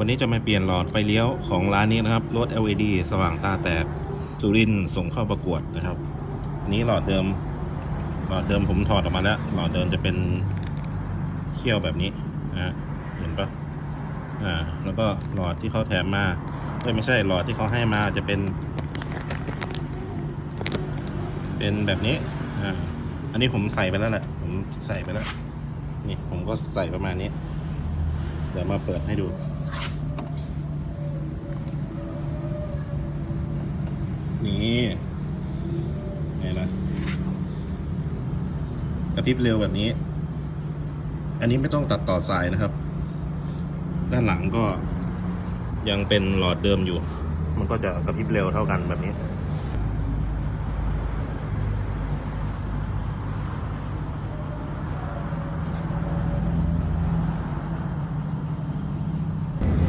วันนี้จะมาเปลี่ยนหลอดไฟเลี้ยวของร้านนี้นะครับ รถ LED สว่างตาแตกสุรินส่งเข้าประกวดนะครับ นี้หลอดเดิม หลอดเดิมผมถอดออกมาแล้ว หลอดเดิมจะเป็นเขี้ยวแบบนี้นะเห็นปะอ่า แล้วก็หลอดที่เขาแถมมาไม่ใช่หลอดที่เขาให้มาจะเป็น เป็นแบบนี้อ่าอันนี้ผมใส่ไปแล้วแหละ ผมใส่ไปแล้ว นี่ผมก็ใส่ประมาณนี้ เดี๋ยวมาเปิดให้ดู นี่ไงล่ะกระพริบเร็วแบบนี้ อันนี้ไม่ต้องตัดต่อสายนะครับ ด้านหลังก็ยังเป็นหลอดเดิมอยู่ มันก็จะกระพริบเร็วเท่ากันแบบนี้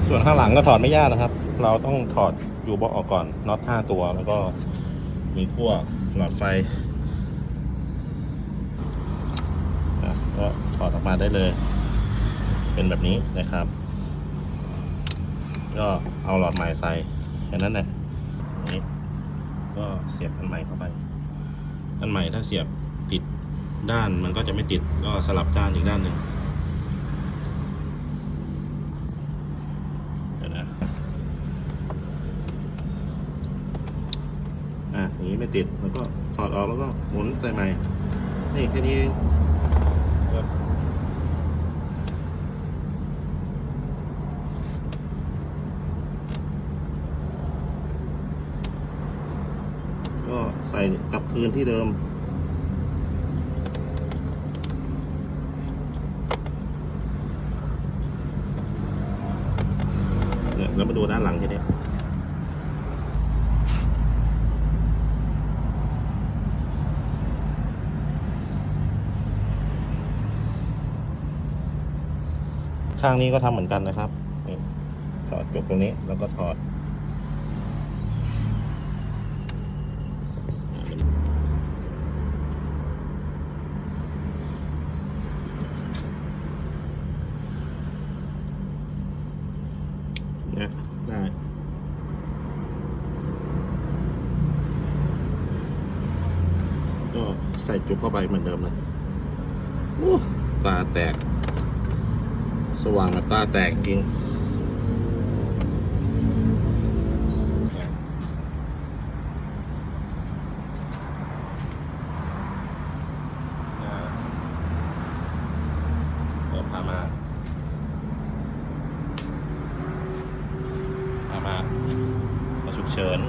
ส่วนข้างหลังก็ถอดไม่ยากนะครับ เราต้องถอด ยูบอออกก่อนน็อตห้าตัวแล้วก็มีขั้วหลอดไฟก็ถอดออกมาได้เลย เป็นแบบนี้นะครับ ก็เอาหลอดใหม่ใส่แค่นั้นแหละนี้ก็เสียบอันใหม่เข้าไป อันใหม่ถ้าเสียบผิดด้านมันก็จะไม่ติดก็สลับด้านอีกด้านหนึ่ง เดี๋ยวนะ อะอย่างนี้ไม่ติดแล้วก็ถอดออกแล้วก็หมุนใส่ใหม่นี่แค่นี้เองครับก็ใส่กลับคืนที่เดิม เนี่ยแล้วมาดูด้านหลังทีนี้ ข้างนี้ก็ทำเหมือนกันนะครับนี่ถอดจบตรงนี้แล้วก็ถอดนะได้ก็ใส่จุกเข้าไปเหมือนเดิมเลยโอ้ตาแตก สว่างแบบตาแตกจริงเดี๋ยวพามาพามามาฉุกเฉิน